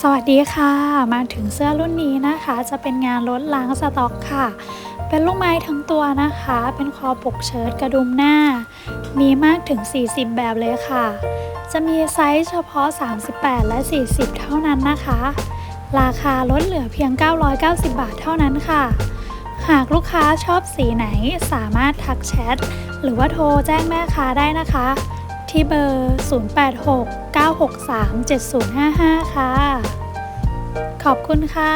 สวัสดีค่ะ มาถึงเสื้อรุ่นนี้นะคะ จะเป็นงานลดล้างสต็อกค่ะ เป็นลูกไม้ทั้งตัวนะคะ เป็นคอปกเชิ้ตกระดุมหน้า มีมากถึง 40 แบบเลยค่ะ จะมีไซส์เฉพาะ 38 และ 40 เท่านั้นนะคะ ราคาลดเหลือเพียง 990 บาทเท่านั้นค่ะ หากลูกค้าชอบสีไหนสามารถทักแชทหรือว่าโทรแจ้งแม่ค้าได้นะคะ ที่เบอร์ 0869637055 ค่ะ ขอบคุณค่ะ